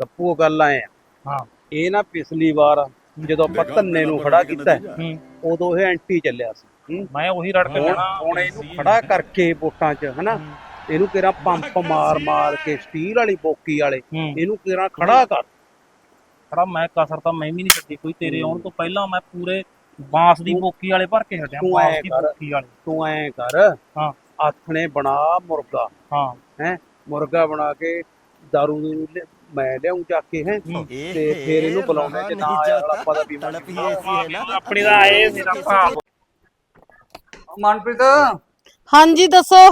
ਦੱਪੂ ਗੱਲ ਆਏ ਆ। ਹਾਂ। ਇਹ ਨਾ ਪਿਛਲੀ ਵਾਰ ਜਦੋਂ ਆਪਾਂ ਧੰਨੇ ਨੂੰ ਖੜਾ ਕੀਤਾ ਉਦੋਂ ਇਹ ਐਂਟੀ ਚੱਲਿਆ ਸੀ। ਮੈਂ ਉਹੀ ਰੜ ਕੇ ਹੁਣ ਲੈਣਾ ਹੁਣ ਇਹਨੂੰ ਖੜਾ ਕਰਕੇ ਵੋਟਾਂ 'ਚ ਹਨਾ? ਇਹਨੂੰ ਕਿਹੜਾ ਪੰਪ ਮਾਰ ਮਾਰ ਕੇ ਸਟੀਲ ਵਾਲੀ ਬੋਕੀ ਵਾਲੇ ਇਹਨੂੰ ਕਿਹੜਾ ਖੜਾ ਕਰ। ਖੜਾ ਮੈਂ ਕਸਰ ਤਾਂ ਮੈਂ ਵੀ ਨਹੀਂ ਛੱਡੀ ਕੋਈ ਤੇਰੇ ਆਉਣ ਤੋਂ ਪਹਿਲਾਂ ਮੈਂ ਪੂਰੇ ਬਾਂਸ ਦੀ ਬੋਕੀ ਵਾਲੇ ਭਰ ਕੇ ਹਟਿਆ ਤੂੰ ਬਾਂਸ ਐਂ ਦੀ ਕਰ। ਬੋਕੀ ਵਾਲੇ। ਤੂੰ ਐ ਕਰ ਹਾਂ। ਆਥਣੇ ਬਣਾ ਮੁਰਗਾ। ਹਾਂ। ਹੈ? ਮੁਰਗਾ ਬਣਾ ਕੇ ਦਾਰੂ ਦੂਰੂ ਲਿਆ- ਮੈਂ ਲਿਆਉਂ ਚੱਕ ਕੇ ਹੈ। ਤੇ ਫੇਰ ਇਹਨੂੰ ਬੁਲਾਉਣਾ ਜੇ ਨਾ ਆਇਆ ਆਪਾਂ ਦਾ ਬੀਮਾ ਤੜਪ ਹੀ ਐਸੀ ਹੈ ਨਾ। ਆਪਣੀ ਦਾ ਆਏ ਮੇਰਾ ਭਰਾ। ਮਨਪ੍ਰੀਤ? ਹਾਂਜੀ ਦੱਸੋ।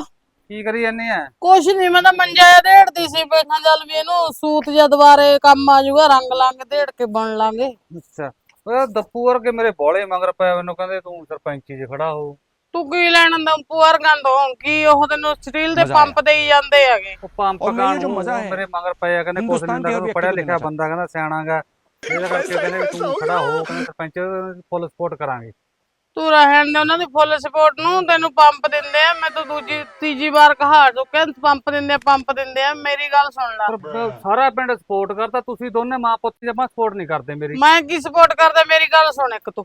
ਕੀ ਕਰੀ ਜਾਂਦੀ ਐ? ਕੁਛ ਨਹੀਂ ਮੈਂ ਤਾਂ ਮੰਜਾ ਜਿਹਾ ਢੇੜਦੀ ਸੀ ਬੈਠਾ ਚੱਲ ਵੀ ਇਹਨੂੰ ਸੂਤ ਜਾਂ ਦੁਬਾਰੇ ਕੰਮ ਆ ਜਾਊਗਾ ਰੰਗ ਲਾਂਗੇ ਢੇੜ ਕੇ ਬਣ ਲਾਂਗੇ। ਅੱਛਾ। ਓਏ ਦੱਪੂ ਵਰਗੇ ਮੇਰੇ ਬੋਲੇ ਮਗਰ ਪਿਆ ਮੈਨੂੰ ਕਹਿੰਦੇ ਤੂੰ ਸਰਪੰਚੀ 'ਚ ਖੜਾ ਹੋ। ਤੂੰ ਕੀ ਲੈਣ ਦਾ ਪੁਆਰਗਾਂ ਤੋਂ ਕੀ ਉਹ ਤੈਨੂੰ ਸਟੀਲ ਦੇ ਮਜ਼ਾ ਪੰਪ ਦੇਈ ਜਾਂਦੇ ਹੈਗੇ? ਪੰਪ ਔਰ ਮੈਨੂੰ ਮੇਰੇ ਮਗਰ ਪਏ ਕਹਿੰਦੇ ਕੁਛ ਨਹੀਂ ਦਾ ਪੜਿਆ ਲਿਖਿਆ ਬੰਦਾ ਕਹਿੰਦਾ ਸਿਆਣਾਗਾ ਇਹਦੇ ਕਰਕੇ ਕਹਿੰਦੇ ਤੂੰ ਖੜਾ ਹੋ ਸਰਪੰਚ ਫੁੱਲ ਸਪੋਰਟ ਕਰਾਂਗੇ। ਤੂੰ ਰਹਿਣ ਦੇ ਉਹਨਾਂ ਦੀ ਫੁੱਲ ਸਪੋਰਟ ਨੂੰ ਤੈਨੂੰ ਪੰਪ ਦਿੰਦੇ ਆ ਮੈਂ ਤਾਂ ਦੂਜੀ ਤੀਜੀ ਵਾਰ ਕਹਾ ਚੁੱਕਿਆ ਪੰਪ ਦਿੰਦੇ ਆ ਪੰਪ ਦਿੰਦੇ ਆ ਮੇਰੀ ਗੱਲ ਸੁਣ ਲੈ। ਸਾਰਾ ਪਿੰਡ ਸਪੋਰਟ ਕਰਦਾ ਤੁਸੀਂ ਦੋਨੇ ਮਾਂ ਪੁੱਤ ਜਮਾ ਸਪੋਰਟ ਨਹੀਂ ਕਰਦੇ ਮੇਰੀ। ਮੈਂ ਕੀ ਸਪੋਰਟ ਕਰਦਾ ਮੇਰੀ ਗੱਲ ਸੁਣ ਇੱਕ ਤੂੰ।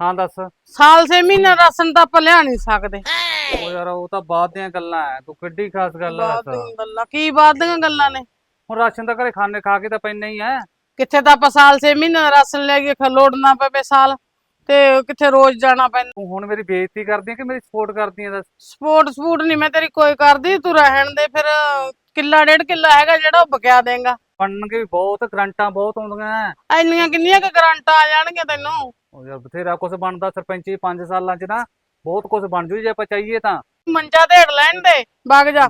ਹਾਂ ਦੱਸ। ਸਾਲ ਸੇ ਮਹੀਨੇ ਰਾਸ਼ਨ ਤਾਂ ਆਪਾਂ ਲਿਆ ਨਹੀਂ ਸਕਦੇ। ਉਹ ਯਾਰ ਉਹ ਤਾਂ ਬਾਅਦ ਦੀਆਂ ਗੱਲਾਂ ਐ ਤੂੰ ਕਿੱਡੀ ਖਾਸ ਗੱਲ ਆ ਬਾਅਦ ਦੱਸ ਦੀਆਂ ਗੱਲਾਂ ਕੀ ਬਾਅਦ ਦੀਆਂ ਗੱਲਾਂ ਨੇ? ਹੁਣ ਰਾਸ਼ਨ ਤਾਂ ਘਰੇ ਖਾਣੇ ਖਾ ਕੇ ਤਾਂ ਪੈਣਾ ਹੀ ਐ। ਕਿੱਥੇ ਤਾਂ ਆਪਾਂ ਸਾਲ ਸੇ ਮਹੀਨੇ ਰਾਸ਼ਨ ਲੈ ਕੇ ਖਲੋੜਨਾ ਪਵੇ ਸਾਲ ਤੇ ਕਿੱਥੇ ਰੋਜ਼ ਜਾਣਾ ਪੈਂਦਾ। ਤੂੰ ਹੁਣ ਮੇਰੀ ਬੇਇੱਜ਼ਤੀ ਕਰਦੀ ਐ ਕਿ ਮੇਰੀ ਸਪੋਰਟ ਕਰਦੀ ਐ ਦੱਸ? ਸਪੋਰਟ ਸਪੂਟ ਨਹੀਂ ਮੈਂ ਤੇਰੀ ਕੋਈ ਕਰਦੀ ਤੂੰ ਰਹਿਣ ਦੇ ਫਿਰ ਕਿੱਲਾ ਡੇਢ ਕਿੱਲਾ ਹੈਗਾ ਜਿਹੜਾ ਉਹ ਬਕਿਆ ਦੇਗਾ। ਬਣਨਗੇ ਵੀ ਬਹੁਤ ਗਰੰਟਾਂ ਬਹੁਤ ਆਉਂਦੀਆਂ ਐ। ਇੰਨੀਆਂ ਕਿੰਨੀਆਂ ਕੁ ਗਰੰਟਾਂ ਆ ਜਾਣਗੀਆਂ ਤੈਨੂੰ? ਉਹ ਯਾਰ ਬਥੇਰਾ ਕੁਝ ਬਣਦਾ ਸਰਪੰਚੀ 5 ਸਾਲਾਂ ਚ ਨਾ ਬਹੁਤ ਕੁਝ ਬਣ ਜੂ ਜੇ ਆਪਾਂ ਚਾਹੀਏ ਤਾਂ। ਮੰਜਾ ਢੇੜ ਲੈਣ ਦੇ। ਵਗ ਜਾ।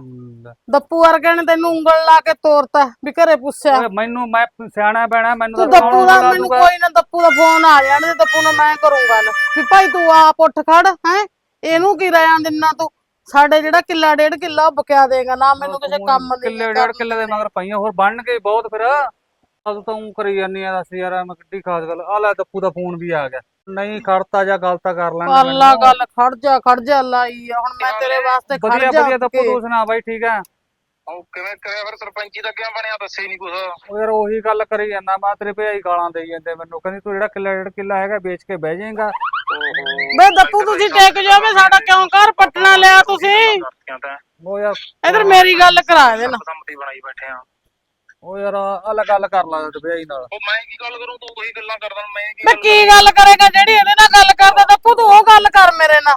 ਦੱਪੂ ਵਰਗੇ ਨੇ ਤੈਨੂੰ ਉਂਗਲ ਲਾ ਕੇ ਤੋਰਤਾ ਵੀ ਘਰੇ ਪੁੱਛਿਆ। ਮੈਨੂੰ ਮੈਂ ਸਿਆਣਾ ਬੈਣਾ ਮੈਨੂੰ ਤੂੰ ਤਾਂ ਦੱਪੂ ਦਾ ਮੈਨੂੰ? ਕੋਈ ਨਾ ਦੱਪੂ ਦਾ ਫੋਨ ਆ ਜਾਣ ਦੇ ਦੱਪੂ ਨਾਲ ਮੈਂ ਕਰੂੰ ਗੱਲ। ਵੀ ਭਾਈ ਤੂੰ ਆਪ ਉੱਠ ਖੜ ਹੈ? ਇਹਨੂੰ ਕੀ ਰਿਆਂ ਦਿੰਨਾ ਤੂੰ? ਸਾਡੇ ਜਿਹੜਾ ਕਿੱਲਾ ਡੇਢ ਕਿੱਲਾ ਉਹ ਬਕਿਆ ਦੇਗਾ ਨਾ ਮੈਨੂੰ ਕਿਸੇ ਤੂੰ ਕੰਮ ਦੀ ਕਿੱਲੇ ਡੇਢ ਕਿੱਲੇ ਦੇ ਮਗਰ ਪਈਆਂ ਹੋਰ ਬਣਨਗੇ ਬਹੁਤ ਫਿਰ। ਅਦੋਂ ਤਾਂ ਉਂ ਕਰੀ ਜਾਨੀ ਆ ਦੱਸ ਯਾਰ ਮੈਂ ਕਿੱਡੀ ਖਾਸ ਗੱਲ। ਆ ਲੈ ਦੱਪੂ ਦਾ ਫੋਨ ਵੀ ਆ ਗਿਆ। ਨਹੀਂ ਖੜਤਾ ਜਾਂ ਗੱਲ ਤਾਂ ਕਰ ਲੈਣਾ ਅੱਲਾ ਗੱਲ ਖੜ ਜਾ ਖੜ ਜਾ ਲਾਈ ਆ। ਹੁਣ ਮੈਂ ਤੇਰੇ ਵਾਸਤੇ ਖੜ ਵਧੀਆ ਜਾ ਵਧੀਆ ਦੱਪੂ ਕੇ। ਤੂੰ ਸੁਣਾ ਬਾਈ ਠੀਕ ਆ ਉਹ ਕਿਵੇਂ ਕਰਿਆ ਫਿਰ ਸਰਪੰਚੀ ਦਾ ਕਿਉਂ ਬਣਿਆ? ਦੱਸੇ ਹੀ ਨਹੀਂ ਕੁਛ। ਉਹ ਯਾਰ ਉਹੀ ਗੱਲ ਕਰੀ ਜਾਂਦਾ ਮੈਂ ਤੇਰੇ ਭਈ ਗਾਲਾਂ ਦੇਈ ਜਾਂਦੇ ਮੈਨੂੰ। ਕਹਿੰਦੀ ਤੂੰ ਜਿਹੜਾ ਕਿੱਲਾ ਡੇਢ ਕਿੱਲਾ ਹੈਗਾ ਵੇਚ ਕੇ ਬਹਿ ਜਾਏਗਾ। ਬੇ ਦੱਪੂ ਤੁਸੀਂ ਟੇਕ ਜਾਵੇ ਸਾਡਾ ਕਿਉਂ ਘਰ ਪੱਟਣਾ ਲਿਆ ਤੁਸੀਂ? ਤਾਂ ਉਹ ਯਾਰ ਇਧਰ ਮੇਰੀ ਗੱਲ ਕਰਾ ਦੇ ਨਾ ਸੰਮਤੀ ਬਣਾਈ ਬੈਠੇ ਆ। ਉਹ ਯਾਰ ਅਲ ਗੱਲ ਕਰ ਲਾ ਤੇ ਭਈ ਨਾਲ। ਉਹ ਮੈਂ ਕੀ ਗੱਲ ਕਰੂੰ ਤੂੰ ਉਹੀ ਗੱਲਾਂ ਕਰਦਾ ਮੈਂ ਕੀ ਗੱਲ ਕੀ ਗੱਲ ਕਰੇਗਾ ਜਿਹੜੀ ਇਹਦੇ ਨਾਲ ਗੱਲ ਕਰਦਾ ਦੱਪੂ ਤੂੰ ਉਹ ਗੱਲ ਕਰ ਮੇਰੇ ਨਾਲ।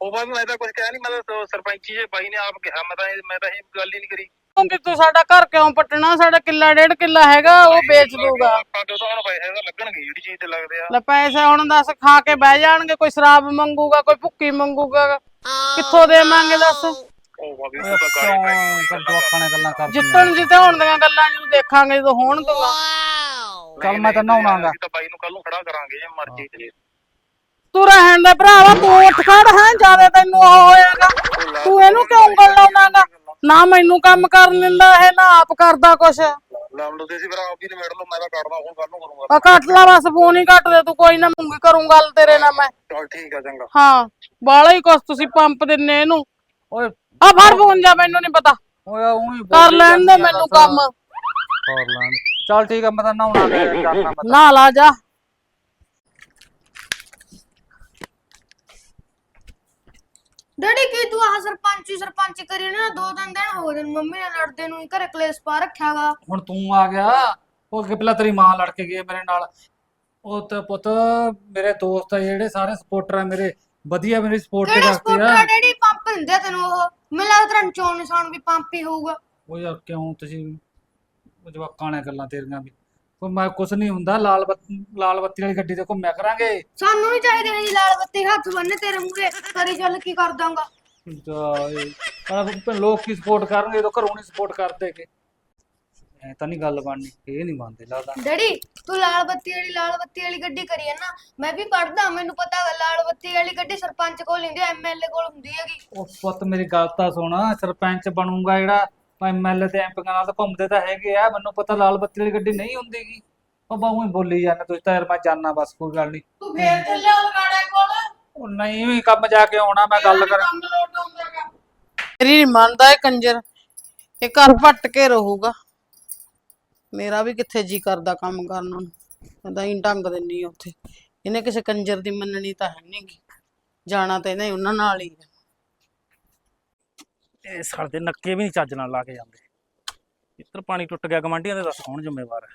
ਉਹ ਬਾਅਦ ਮੈਂ ਤਾਂ ਕੁਝ ਕਹਿ ਨਹੀਂ ਮੈਂ ਤਾਂ ਸਰਪੰਚੀ ਜੇ ਬਾਈ ਨੇ ਆਪ ਕਿਹਾ ਮੈਂ ਤਾਂ ਮੈਂ ਤਾਂ ਇਹ ਗੱਲ ਹੀ ਨਹੀਂ ਕਰੀ। ਕਿ ਤੂੰ ਸਾਡਾ ਘਰ ਕਿਉਂ ਪੱਟਣਾ? ਸਾਡਾ ਕਿੱਲਾ ਡੇਢ ਕਿੱਲਾ ਹੈਗਾ ਉਹ ਵੇਚ ਦੂਗਾ ਆਪਾਂ ਤਾਂ ਹੁਣ ਪੈਸੇ ਤਾਂ ਲੱਗਣਗੇ ਜਿਹੜੀ ਚੀਜ਼ ਤੇ ਲੱਗਦੇ ਆ। ਲੈ ਪੈਸੇ ਹੁਣ ਦੱਸ ਖਾ ਕੇ ਬਹਿ ਜਾਣਗੇ ਕੋਈ ਸ਼ਰਾਬ ਮੰਗੂਗਾ ਕੋਈ ਭੁੱਕੀ ਮੰਗੂਗਾ। ਕਿੱਥੋਂ ਦੇਵਾਂਗੇ ਦੱਸ? ਉਹ ਬਾਬੀ ਓਏ ਤੂੰ ਤਾਂ ਗਾਲੀ ਪੈ ਗੱਲਾਂ ਕਰਦੀਆਂ ਜਿੱਤਣ ਜਿੱਤੇ ਹੋਣ ਦੀਆਂ ਗੱਲਾਂ ਜਦੋਂ ਦੇਖਾਂਗੇ ਜਦੋਂ ਹੋਣ ਦੂਗਾ ਚੱਲ ਮੈਂ ਤਾਂ ਨਹਾਉਣਾਗਾ। ਤਾਂ ਬਾਈ ਨੂੰ ਕੱਲ ਨੂੰ ਖੜਾ ਕਰਾਂਗੇ ਜੇ ਮਰਜ਼ੀ ਤੇ ਤੂੰ ਰਹਿਣ ਦੇ ਭਰਾਵਾ ਤੂੰ ਉੱਠ ਖੜ ਹੈ ਜ਼ਿਆਦਾ ਤੈਨੂੰ ਉਹ ਹੋਇਆਗਾ। ਤੂੰ ਇਹਨੂੰ ਕਿਉਂ ਉਂਗਲ ਲਾਉਣਾਗਾ ਨਾ ਮੈਨੂੰ ਕੰਮ ਕਰਨ ਦਿੰਦਾ ਇਹ ਨਾ ਆਪ ਕਰਦਾ ਕੁਛ। ਲਾਮ ਲੋ ਸੀ ਫਿਰ ਆਪ ਵੀ ਨਿਬੇੜ ਲਓ ਮੈਂ ਤਾਂ ਕਰਦਾ ਹੁਣ ਕੱਲ ਨੂੰ ਕਰੂੰਗਾ। ਕੱਟ ਲਾ ਬਸ ਫੋਨ ਹੀ ਕੱਟ ਦੇ ਤੂੰ ਕੋਈ ਨਾ ਮੰਗੀ ਕਰੂੰ ਗੱਲ ਤੇਰੇ ਨਾਲ ਮੈਂ। ਚਲ ਠੀਕ ਆ ਚੰਗਾ। ਹਾਂ ਬਾਲਾ ਹੀ ਕੁਛ ਤੁਸੀਂ ਪੰਪ ਦਿੰਨੇ ਇਹਨੂੰ। ਓਏ ਆ ਫੜ ਫੋਨ ਜਾ ਮੈਨੂੰ ਨਹੀਂ ਪਤਾ। ਓਏ ਉਹੀ ਕਰ ਲੈਣ ਦੇ ਮੈਨੂੰ ਕੰਮ। ਕਰ ਲੈਣ। ਚੱਲ ਠੀਕ ਆ ਮੈਂ ਤਾਂ ਨਹਾਉਣਾ ਕਰਨਾ ਮੈਂ ਤਾਂ। ਨਾ ਲਾ ਜਾ। ਡੈਡੀ ਕੀ ਤੂੰ ਆਹ ਸਰਪੰਚੀ ਸਰਪੰਚ ਕਰੀ ਨਾ ਦੋ ਤਿੰਨ ਦਿਨ ਹੋ ਗਏ ਨੇ ਮੰਮੀ ਨਾਲ ਲੜਦੇ ਨੂੰ ਹੀ ਘਰੇ ਕਲੇਸ਼ ਪਾ ਰੱਖਿਆਗਾ ਹੁਣ ਤੂੰ ਆ ਗਿਆ ਉਹ ਕਿ ਪਹਿਲਾਂ ਤੇਰੀ ਮਾਂ ਲੜ ਕੇ ਗਈ ਹੈ ਮੇਰੇ ਨਾਲ। ਉਹ ਤੇ ਪੁੱਤ ਮੇਰੇ ਦੋਸਤ ਆ ਜਿਹੜੇ ਸਾਰੇ ਸਪੋਰਟਰ ਆ ਮੇਰੇ ਵਧੀਆ ਮੇਰੀ ਸਪੋਰਟ ਕਿਹੜੇ ਕਰਦੇ ਸਪੋਰਟਰ ਆ ਆ ਡੈਡੀ? ਪੰਪ ਦਿੰਦੇ ਆ ਤੈਨੂੰ ਉਹ। ਮੈਨੂੰ ਲੱਗਦਾ ਤੇਰਾ ਚੋਣ ਨਿਸ਼ਾਨ ਵੀ ਪੰਪ ਹੀ ਹੋਊਗਾ। ਉਹ ਯਾਰ ਕਿਉਂ ਤੁਸੀਂ ਉਹ ਜਵਾਕਾਂ ਨੇ ਗੱਲਾਂ ਤੇਰੀਆਂ ਵੀ। ਉਹ ਮੈਂ ਕੁਛ ਨਹੀਂ ਹੁੰਦਾ ਲਾਲ ਬੱਤੀ ਲਾਲ ਬੱਤੀ ਵਾਲੀ ਗੱਡੀ ਤੇ ਘੁੰਮਿਆ ਕਰਾਂਗੇ। ਸਾਨੂੰ ਨਹੀਂ ਚਾਹੀਦੇ ਜਿਹੀ ਲਾਲ ਬੱਤੀ ਹੱਥ ਬੰਨੇ ਤੇਰੇ ਮੂਹਰੇ ਕਰੀ ਚੱਲ ਕੀ ਕਰ ਦਾਂਗਾ। ਜਾਏ ਪਰ ਲੋਕ ਕੀ ਸਪੋਰਟ ਕਰਨਗੇ ਜਦੋਂ ਘਰੋਂ ਨਹੀਂ ਸਪੋਰਟ ਕਰਦੇ ਕਿ ਐ ਤਾਂ ਨਹੀਂ ਗੱਲ ਬਣਨੀ ਇਹ ਨਹੀਂ ਮੰਨਦੇ ਲੱਗਦਾ ਡੈਡੀ ਤੂੰ ਲਾਲ ਬੱਤੀ ਵਾਲੀ ਲਾਲ ਬੱਤੀ ਵਾਲੀ ਗੱਡੀ ਕਰੀ ਹੈ ਨਾ ਮੈਂ ਵੀ ਪੜਦਾ ਮੈਨੂੰ ਪਤਾ ਹੈ ਲਾਲ ਬੱਤੀ ਵਾਲੀ ਗੱਡੀ ਸਰਪੰਚ ਕੋਲ ਹੁੰਦੀ ਐਮਐਲਏ ਕੋਲ ਹੁੰਦੀ ਹੈਗੀ। ਉਹ ਪੁੱਤ ਮੇਰੀ ਗੱਲ ਤਾਂ ਸੁਣ ਸਰਪੰਚ ਬਣੂੰਗਾ ਜਿਹੜਾ ਐਮਐਲਏ ਤੇ ਐਮਪੀਆਂ ਨਾਲ ਤਾਂ ਘੁੰਮਦੇ ਤਾਂ ਹੈਗੇ ਆ ਮੈਨੂੰ ਪਤਾ ਲਾਲ ਬੱਤੀ ਵਾਲੀ ਗੱਡੀ ਨਹੀਂ ਹੁੰਦੀਗੀ। ਉਹ ਬਾਹੂ ਹੀ ਬੋਲੀ ਜਾਂਦੇ ਤੁਸੀਂ ਤਾਂ ਯਾਰ ਮੈਂ ਜਾਣਾ ਬਸ ਕੋਈ ਗੱਲ ਨਹੀਂ ਤੂੰ ਫੇਰ ਚੱਲਿਆ ਲਗਾੜੇ ਕੋਲ? ਉਹ ਨਹੀਂ ਵੀ ਕੰਮ ਜਾ ਕੇ ਆਉਣਾ ਮੈਂ ਗੱਲ ਕਰਾਂ। ਤੇਰੀ ਨੀ ਮੰਨਦਾ ਇਹ ਕੰਜਰ ਇਹ ਘਰ ਪੱਟ ਕੇ ਰਹੂਗਾ। ਮੇਰਾ ਵੀ ਕਿੱਥੇ ਜੀ ਕਰਦਾ ਕੰਮ ਕਰਨ ਨੂੰ? ਮੈਂ ਹੀ ਢੰਗ ਦਿੰਨੀ ਆ ਉੱਥੇ। ਇਹਨੇ ਕਿਸੇ ਕੰਜਰ ਦੀ ਮੰਨਣੀ ਤਾਂ ਹੈ ਨਹੀਂਗੀ ਜਾਣਾ ਤਾਂ ਇਹਨੇ ਉਹਨਾਂ ਨਾਲ ਹੀ ਆ। ਇਹ ਸਾਲ ਦੇ ਨੱਕੇ ਵੀ ਨਹੀਂ ਚੱਜ ਨਾਲ ਲਾ ਕੇ ਜਾਂਦੇ। ਇੱਧਰ ਪਾਣੀ ਟੁੱਟ ਗਿਆ ਗਵਾਂਢੀਆਂ ਦੇ ਦੱਸ ਕੌਣ ਜ਼ਿੰਮੇਵਾਰ ਹੈ?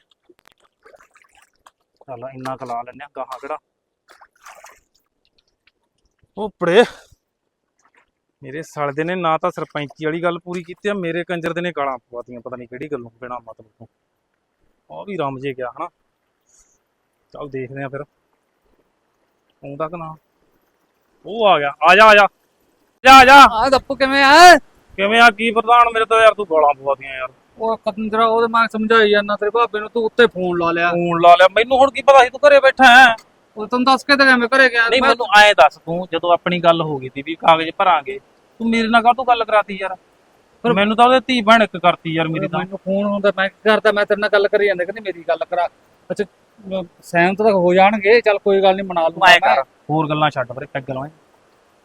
ਚੱਲ ਇੰਨਾ ਕੁ ਲਾ ਲੈਨੇ ਆ, ਗਾਹਾਂ ਕਿਹੜਾ? ਉਹ ਪੜੇ। ਮੇਰੇ ਸਾਲ ਦੇ ਨੇ ਨਾ ਤਾਂ ਸਰਪੰਚੀ ਵਾਲੀ ਗੱਲ ਪੂਰੀ ਕੀਤੀ ਆ, ਮੇਰੇ ਕੰਜਰ ਦੇ ਨੇ ਗਾਲਾਂ ਪਵਾਤੀਆਂ ਪਤਾ ਨਹੀਂ ਕਿਹੜੀ ਗੱਲੋਂ, ਬਿਨਾ ਮਤਲਬ ਤੋਂ। ਉਹ ਵੀ ਰਮ ਜੇ ਗਿਆ ਹਨਾ? ਚੱਲ ਦੇਖਦੇ ਆ ਫਿਰ। ਆਉਂਦਾ ਕਿ ਨਾ? ਉਹ ਆ ਗਿਆ। ਆ ਜਾ ਆ ਜਾ। ਜਾ ਜਾ। ਆ ਦੱਪੂ ਕਿਵੇਂ ਆ? ਕਿਵੇਂ ਆ? ਕੀ ਪ੍ਰਧਾਨ ਮੇਰੇ ਤੋਂ ਯਾਰ ਤੂੰ ਗਾਲਾਂ ਪਵਾਤੀਆਂ ਯਾਰ। ਉਹ ਕੰਜਰਾ ਉਹਦੇ ਮੈਂ ਸਮਝਾਈ ਜਾਂਦਾ ਤੇਰੇ ਭਾਬੇ ਨੂੰ ਤੂੰ ਉੱਤੇ ਫੋਨ ਲਾ ਲਿਆ। ਫੋਨ ਲਾ ਲਿਆ। ਮੈਨੂੰ ਹੁਣ ਕੀ ਪਤਾ ਸੀ ਤੂੰ ਘਰੇ ਬੈਠਾ ਹੈ? ਉਹ ਤੈਨੂੰ ਦੱਸ ਕੇ ਤਾਂ ਕਿਵੇਂ ਘਰੇ ਗਿਆ। ਨਹੀਂ ਮੈਂ- ਮੈਨੂੰ ਐਂ ਦੱਸ ਤੂੰ ਜਦੋਂ ਆਪਣੀ ਗੱਲ ਹੋ ਗਈ ਸੀ ਵੀ ਕਾਗਜ਼ ਭਰਾਂਗੇ ਤੂੰ ਮੇਰੇ ਨਾਲ ਕਾਹਤੋਂ ਗੱਲ ਕਰਾਤੀ ਯਾਰ? ਮੈਨੂੰ ਤਾਂ ਉਹਦੇ ਧੀ ਭੈਣ ਇੱਕ ਕਰਤੀ ਯਾਰ ਮੇਰੀ ਤਾਂ। ਮੈਨੂੰ ਫੋਨ ਹੁੰਦਾ ਮੈਂ ਕੀ ਕਰਦਾ ਮੈਂ ਤੇਰੇ ਨਾਲ ਗੱਲ ਕਰੀ ਜਾਂਦਾ ਕਹਿੰਦੀ ਮੇਰੀ ਗੱਲ ਕਰਾ। ਅੱਛਾ ਸਹਿਮਤ ਤਾਂ ਹੋ ਜਾਣਗੇ ਚੱਲ ਕੋਈ ਗੱਲ ਨਹੀਂ ਮਨਾ ਲੂੰਗਾ ਕਰ। ਹੋਰ ਗੱਲਾਂ ਛੱਡ ਪਰੇ ਪੈਗ ਲਾਵੇਂ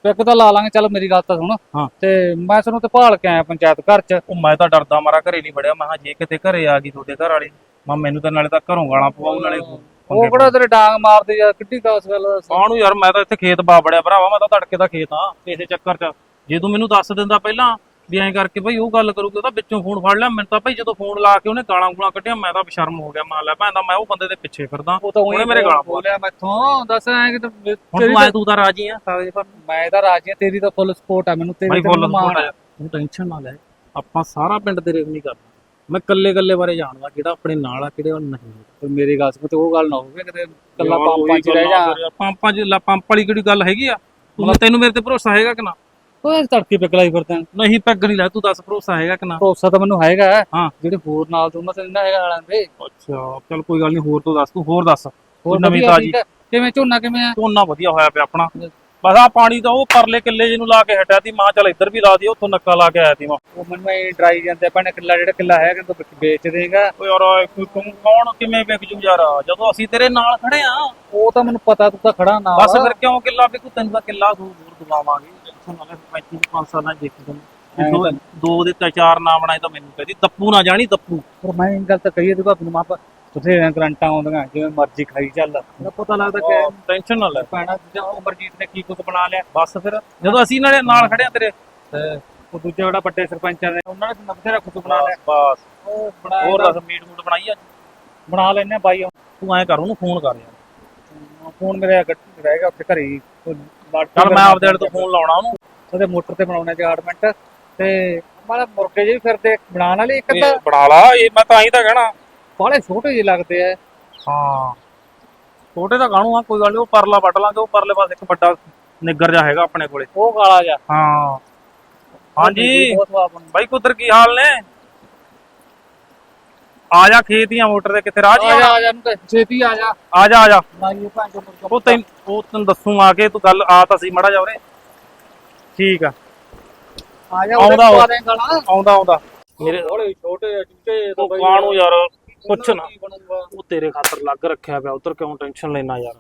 ਇੱਕ ਤਾਂ ਲਾ ਲਾਂਗੇ ਚੱਲ ਮੇਰੀ ਗੱਲ ਤਾਂ ਸੁਣ। ਹਾਂ। ਤੇ ਮੈਂ ਤੁਹਾਨੂੰ ਤੇ ਭਾਲ ਕੇ ਆਇਆ ਪੰਚਾਇਤ ਘਰ ਚ। ਉਹ ਮੈਂ ਤਾਂ ਡਰਦਾ ਮਾਰਾ ਘਰੇ ਨਹੀਂ ਵੜਿਆ। ਮੈਂ ਕਿਹਾ ਜੇ ਕਿਤੇ ਘਰੇ ਆ ਗਈ ਤੁਹਾਡੇ ਘਰ ਵਾਲੀ ਮੈਂ ਮੈਨੂੰ ਤਾਂ ਨਾਲੇ ਤਾਂ ਘਰੋਂ ਗਾਲਾਂ ਪਵਾਉ ਨਾਲੇ ਉਹ ਕਿਹੜਾ ਤੇਰੇ ਡਾਂਗ ਮਾਰਦੇ ਯਾਰ ਕਿੱਡੀ ਕਾਸ ਗੱਲ। ਕਾਹਨੂੰ ਯਾਰ ਮੈਂ ਤਾਂ ਇੱਥੇ ਖੇਤ ਬਾ ਬੜਿਆ ਭਰਾਵਾ ਮੈਂ ਤਾਂ ਤੜਕੇ ਦਾ ਖੇਤ ਆ। ਇਸੇ ਚੱਕਰ 'ਚ ਜੇ ਤੂੰ ਮੈਨੂੰ ਦੱਸ ਦਿੰਦਾ ਪਹਿਲਾਂ ਵੀ ਐਂ ਕਰਕੇ ਭਾਈ ਉਹ ਗੱਲ ਕਰੂਗਾ ਤਾਂ ਵਿੱਚੋਂ ਫੋਨ ਫੜ ਲਿਆ ਮੈਨੂੰ ਤਾਂ ਭਾਈ ਜਦੋਂ ਫੋਨ ਲਾ ਕੇ ਉਹਨੇ ਗਾਲਾਂ ਗੂਲਾਂ ਕੱਢੀਆਂ ਮੈਂ ਤਾਂ ਬਸ਼ਰਮ ਹੋ ਗਿਆ ਮੰਨ ਲੈ ਭੈਣ ਮੈਂ ਉਹ ਬੰਦੇ ਦੇ ਪਿੱਛੇ ਫਿਰਦਾ ਉਹ ਤਾਂ ਉਹਨੇ ਮੇਰੇ ਗਾਲਾਂ ਬੋਲਿਆ ਮੈਥੋਂ ਦੱਸ ਐ ਕਿ ਤੇਰੀ ਤੂੰ ਆਏ ਤੂੰ ਤਾਂ ਰਾਜੀ ਆ ਕਾਗਜ਼ ਪਰ ਮੈਂ ਤਾਂ ਰਾਜੀ ਆ ਤੇਰੀ ਤਾਂ ਫੁੱਲ ਸਪੋਰਟ ਆ ਮੈਨੂੰ ਤੇਰੀ ਤਾਂ ਮਾਣ ਆ। ਤੂੰ ਟੈਨਸ਼ਨ ਨਾ ਲੈ ਆਪਾਂ ਸਾਰਾ ਪਿੰਡ ਤੇਰੇ ਨਹੀਂ ਕਰਨਾ। ਮੈਂ ਕੱਲੇ ਕੱਲੇ ਬਾਰੇ ਜਾਣਦਾ ਕਿਹੜਾ ਆਪਣੇ ਨਾਲ ਆ ਕਿਹੜੇ ਨਾਲ ਨਹੀਂ। ਤੇ ਮੇਰੀ ਗੱਲ ਸੁਣ ਤੇ ਉਹ ਗੱਲ ਨਾ ਹੋਵੇ ਕਿਤੇ ਕੱਲਾ ਪੰਪਾਂ ਚ ਉਹੀ ਰਹਿ ਜਾ। ਪੰਪਾਂ 'ਚ ਲੈ ਪੰਪ ਵਾਲੀ ਕਿਹੜੀ ਗੱਲ ਹੈਗੀ ਆ? ਤੂੰ ਤੈਨੂੰ ਮੇਰੇ ਤੇ ਭਰੋਸਾ ਹੈਗਾ ਕਿ ਨਾ? ਓਏ ਤੜਕੇ ਪਿਕਲਾਈ ਫਿਰਦਾ ਨਹੀਂ ਪੈਗ ਨਹੀਂ ਲੈ ਤੂੰ ਦੱਸ ਭਰੋਸਾ ਹੈਗਾ ਕਿ ਨਾ? ਭਰੋਸਾ ਤਾਂ ਮੈਨੂੰ ਹੈਗਾ। ਹਾਂ। ਜਿਹੜੇ ਹੋਰ ਨਾਲ ਤੋਂ ਉਹਨਾਂ ਤੇ ਨਹੀਂ ਹੈਗਾ ਹਾਲਾਂ ਦੇ। ਅੱਛਾ ਚੱਲ ਕੋਈ ਗੱਲ ਨਹੀਂ ਹੋਰ ਤੋਂ ਦੱਸ ਤੂੰ ਹੋਰ ਦੱਸ। ਹੋਰ ਨਵੀਂ ਤਾਜ਼ੀ। ਕਿਵੇਂ ਝੋਨਾ ਕਿਵੇਂ ਆ? ਝੋਨਾ ਵਧੀਆ ਹੋਇਆ ਪਿਆ ਆਪਣਾ। ਬਸ ਆ ਪਾਣੀ ਤਾਂ ਉਹ ਪਰਲੇ ਕਿੱਲੇ ਜਿਹਨੂੰ ਲਾ ਕੇ ਹਟਿਆ ਤੀ ਮਾਂ ਚੱਲ ਇੱਧਰ ਵੀ ਲਾ ਦੀ ਉੱਥੋਂ ਨੱਕਾ ਲਾ ਕੇ ਆਇਆ ਤੀ ਮੈਂ। ਉਹ ਮੈਨੂੰ ਐ ਡਰਾਈ ਜਾਂਦੇ ਆਪਾਂ ਕਿੱਲਾ ਜਿਹੜਾ ਕਿੱਲਾ ਹੈ ਕਿ ਤੂੰ ਵੇਚ ਦੇਗਾ। ਓ ਯਾਰ ਤੂੰ ਕੌਣ ਕਿਵੇਂ ਵਿਕ ਜੂ ਯਾਰ? ਜਦੋਂ ਅਸੀਂ ਤੇਰੇ ਨਾਲ ਖੜੇ ਆ। ਉਹ ਤਾਂ ਮੈਨੂੰ ਪਤਾ ਤੂੰ ਤਾਂ ਖੜਾ ਨਾ ਬਸ ਫਿਰ ਕਿਉਂ ਕਿੱਲਾ ਵੀ ਤੈਨੂੰ ਤਾਂ ਕਿੱਲਾ ਦੂਰ ਦੂਰ ਦਵਾਵਾਂਗੇ ਜਿੱਥੋਂ ਨਵੇਂ 35 5 ਸਾਲਾਂ ਚ ਦੇਖੀ ਤੈਨੂੰ। ਦੋ ਦੋ ਦੇ ਤਾਂ ਚਾਰ ਨਾ ਬਣਾਏ ਤਾਂ ਮੈਨੂੰ ਕਹਦੀ ਦੱਪੂ ਨਾ ਜਾਣੀ ਦੱਪੂ। ਪਰ ਮੈਂ ਇਹ ਗੱਲ ਤਾਂ ਕਹੀ ਤੇ ਭਾਬੀ ਨੂੰ ਮਾਪਾ ਬਥੇਰੇ ਕਰੰਟਾਂ ਆਉਂਦੀਆਂ ਜਿਵੇਂ ਮਰਜ਼ੀ ਖਾਈ ਚੱਲ। ਮੈਨੂੰ ਪਤਾ ਲੱਗਦਾ ਕਿ ਟੈਨਸ਼ਨ ਨਾ ਲੈ। ਪੈਣਾ ਜਾਂ ਅਮਰਜੀਤ ਨੇ ਕੀ ਕੁਝ ਬਣਾ ਲਿਆ ਬਸ ਫਿਰ। ਜਦੋਂ ਅਸੀਂ ਨਾਲੇ ਨਾਲ ਖੜੇ ਆ ਤੇਰੇ। ਉਹ ਦੂਜੇ ਜਿਹੜਾ ਵੱਡੇ ਸਰਪੰਚਾਂ ਨੇ ਉਹਨਾਂ ਨੇ ਬਥੇਰਾ ਕੁਝ ਬਣਾ ਲਿਆ। ਬਸ। ਉਹ ਹੋਰ ਦੱਸ ਮੀਟ ਮੂਟ ਬਣਾਈ ਆ ਬਣਾ ਆ ਬਾਈ। ਤੂੰ ਐਂ ਕਰ ਉਹਨੂੰ ਫੋਨ ਕਰ ਯਾਰ। ਫੋਨ ਮੇਰੇ ਰਹਿ ਗਿਆ ਉੱਥੇ ਘਰੇ ਚੱਲ ਮੈਂ ਆਪਦੇ ਤੋਂ ਫੋਨ ਲਾਉਣਾ ਉਹਨੂੰ। ਉਹਦੇ ਮੋਟਰ ਤੇ ਬਣਾਉਣੇ ਗਾਰਡਮੈਂਟ ਤੇ ਮਾੜਾ ਮੁਰਗੇ ਵੀ ਫਿਰਦੇ ਬਣਾਉਣ ਵਾਲੇ ਇੱਕ ਅੱਧਾ। ਬਣਾ ਲਾ ਇਹ ਮੈਂ ਤਾਂ ਹੀ ਤਾਂ ਕਹਿਣਾ। ਬਾਲੇ ਛੋਟੇ ਜਿਹੇ ਲੱਗਦੇ ਆ। ਹਾਂ। ਛੋਟੇ ਤਾਂ ਕਾਣੂ ਆ ਕੋਈ ਗੱਲ ਨੀ ਉਹ ਪਰਲਾ ਵੱਟ ਲਾਂਗੇ ਉਹ ਪਰਲੇ ਪਾਸੇ ਇੱਕ ਵੱਡਾ ਨਿੱਗਰ ਜਾ ਹੈਗਾ ਆਪਣੇ ਕੋਲੇ। ਉਹ ਕਾਲਾ ਜਿਹਾ। ਹਾਂ। ਹਾਂਜੀ। ਬਾਈ ਕੁਦਰ ਕੀ ਹਾਲ ਨੇ? ਆ ਜਾ ਖੇਤੀਆਂ ਮੋਟਰ ਦੇ ਕਿੱਥੇ ਰਾਹ ਆ ਜਾ ਆ ਜਾ ਨੂੰ ਕਹਿ, ਛੇਤੀ ਆ ਜਾ। ਆ ਜਾ ਆ ਜਾ। ਲਾਈਏ ਭਾਂਜੋ ਮੁਰਗਾ ਉਹ ਤੈਨੂੰ ਉਹ ਤੈਨੂੰ ਦੱਸੂ ਆ ਕੇ ਤੂੰ ਗੱਲ ਆ ਤਾਂ ਸੀ ਮੜਾ ਜਾ ਉਰੇ। ਠੀਕ ਆ। ਆ ਜਾ ਆਉਂਦਾ ਉਹ। ਪਾ ਆਉਂਦਾ ਆਉਂਦਾ। ਮੇਰੇ ਥੋੜੇ ਛੋਟੇ ਚੁੱਕੇ ਉਹ ਕਾਣੂ ਯਾਰ ਪੁੱਛ ਨਾ। ਉਹ ਤੇਰੇ ਖਾਤਰ ਲੱਗ ਰੱਖਿਆ ਪਿਆ ਉਧਰ ਕਿਉਂ ਟੈਨਸ਼ਨ ਲੈਣਾ ਯਾਰ?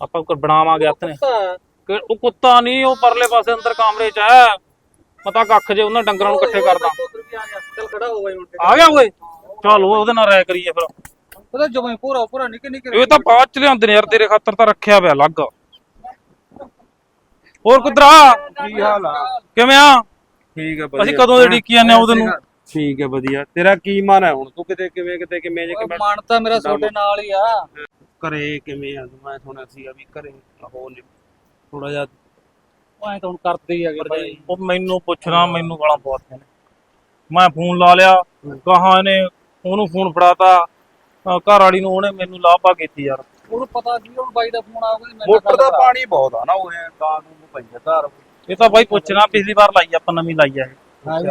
ਆਪਾਂ ਕੋਈ ਬਣਾਵਾਂਗੇ ਨੇ। ਕਿ ਉਹ ਕੁੱਤਾ ਨਹੀਂ ਉਹ ਪਰਲੇ ਪਾਸੇ ਅੰਦਰ ਕਮਰੇ 'ਚ ਹੈ। ਪਤਾ ਕੱਖ ਜੇ ਉਹਨਾਂ ਡੰਗਰਾਂ ਨੂੰ ਇਕੱਠੇ ਕਰਦਾ। ਉਧਰ ਵੀ ਆ ਗਿਆ ਚੱਲ ਖੜਾ ਹੋ ਗਈ ਹੁਣ ਆ ਗਿਆ ਓਏ। ਚਲ ਉਹਦੇ ਨਾਲ ਰਾਇ ਕਰੀਏ ਫਿਰ। ਉਹਦਾ ਜਮਾਂ ਪੂਰਾ ਪੂਰਾ ਨਿੱਕੇ ਨਿੱਕੇ ਇਹ ਤਾਂ ਬਾਅਦ ਚ ਲਿਆਉਂਦੇ ਨੇ ਯਾਰ ਤੇਰੇ ਖਾਤਰ ਤਾਂ ਰੱਖਿਆ ਪਿਆ ਅਲੱਗ। ਹੋਰ ਕੁਦਰਾ ਕੀ ਹਾਲ ਆ? ਕਿਵੇਂ ਆ? ਠੀਕ ਹੈ ਅਸੀਂ ਕਦੋਂ ਦੇ ਡੀਕੀ ਜਾਂਦੇ ਆ ਉਹਦੇ ਨੂੰ? ਠੀਕ ਹੈ ਵਧੀਆ। ਤੇਰਾ ਕੀ ਮਨ ਹੈ ਹੁਣ? ਤੂੰ ਕਿਤੇ ਕਿਵੇਂ ਕਿਤੇ ਕਿਵੇਂ ਜੇ ਕਿਵੇਂ ਮਨ ਤਾਂ ਮੇਰਾ ਤੁਹਾਡੇ ਨਾਲ ਹੀ ਆ। ਘਰੇ ਕਿਵੇਂ ਆ? ਮੈਂ ਸੁਣਿਆ ਸੀਗਾ ਵੀ ਘਰੇ ਹੋ ਥੋੜਾ ਜਿਹਾ ਐਂ ਤਾਂ ਹੁਣ ਕਰਦੇ ਹੀ ਹੈਗੇ ਬਾਈ। ਉਹ ਮੈਨੂੰ ਪੁੱਛਣਾ ਮੈਨੂੰ ਗਾਲਾਂ ਪਵਾਤੀਆਂ ਨੇ। ਮੈਂ ਫੋਨ ਲਾ ਲਿਆ ਕਹਾ ਇਹਨੇ ਉਹਨੂੰ ਫੋਨ ਫੜਾਤਾ। ਘਰ ਵਾਲੀ ਨੂੰ ਉਹਨੇ ਮੈਨੂੰ ਲਾਪਾ ਕੀਤੀ ਯਾਰ। ਉਹਨੂੰ ਪਤਾ ਕੀ ਹੁਣ ਬਾਈ ਦਾ ਫੋਨ ਆਊਗਾ ਨਾਲ ਮੋਟਰ ਦਾ। ਪਾਣੀ ਬਹੁਤ ਆ ਨਾ ਉਹ ਐ ਤਾਂ ਨੂੰ ਪਈਆ ਧਾਰ ਇਹ ਤਾਂ ਬਾਈ ਪੁੱਛਣਾ ਪਿਛਲੀ ਵਾਰ ਲਾਈ ਆਪਾਂ ਨਵੀਂ ਲਾਈ ਆ ਇਹ।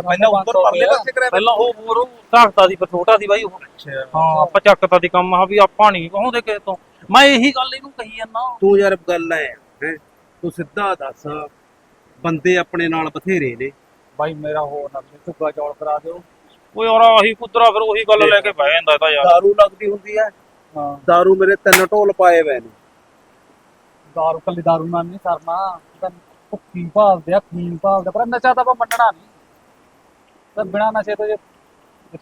ਪਹਿਲਾਂ ਉੱਪਰ ਪਰਲੇ ਪਾਸੇ ਕਰਿਆ ਪਹਿਲਾਂ ਉਹ ਹੋਰ ਉਹ ਝਾਕਤਾ ਦੀ ਪਰ ਛੋਟਾ ਸੀ ਬਾਈ ਉਹ। ਅੱਛਾ। ਹਾਂ ਆਪਾਂ ਚੱਕਤਾ ਦੀ ਕੰਮ ਆ ਵੀ ਆਪਾਂ ਨਹੀਂ ਕਹੋਂਦੇ ਕਿਸੇ ਤੋਂ ਮੈਂ ਇਹੀ ਗੱਲ ਇਹਨੂੰ ਕਹੀ ਜਾਂਦਾ। ਤੂੰ ਯਾਰ ਗੱਲ ਐ ਹੈ ਤੂੰ ਸਿੱਧਾ ਦੱਸ ਬੰਦੇ ਆਪਣੇ ਨਾਲ ਬਥੇਰੇ ਨੇ। ਬਾਈ ਮੇਰਾ ਹੋਰ ਨਾ ਝੁੱਗਾ ਚੌਲ ਕਰਾ ਦਿਓ। ਉਹ ਯਾਰ ਆਹੀ ਕੁਦਰਾ ਫਿਰ ਉਹੀ ਗੱਲ ਲੈ ਕੇ ਬਹਿ ਜਾਂਦਾ ਇਹ ਤਾਂ ਯਾਰ। ਦਾਰੂ ਲੱਗਦੀ ਹੁੰਦੀ ਐ ਹਾਂ। ਦਾਰੂ ਮੇਰੇ ਤਿੰਨ ਢੋਲ ਪਾਏ ਹੋਏ ਨੇ। ਦਾਰੂ ਕੱਲੀ ਦਾਰੂ ਨਾਲ ਨਹੀਂ ਸਰਨਾ। ਤਾਂ ਭੁੱਖੀ ਭਾਲਦੇ ਆ ਖੂਨ ਭਾਲਦੇ ਆ, ਪਰ ਨਸ਼ਾ ਤਾਂ ਆਪਾਂ ਮੰਨਣਾ ਨਹੀਂ। ਤਾਂ ਬਿਨਾ ਨਸ਼ੇ ਤੋਂ ਜੇ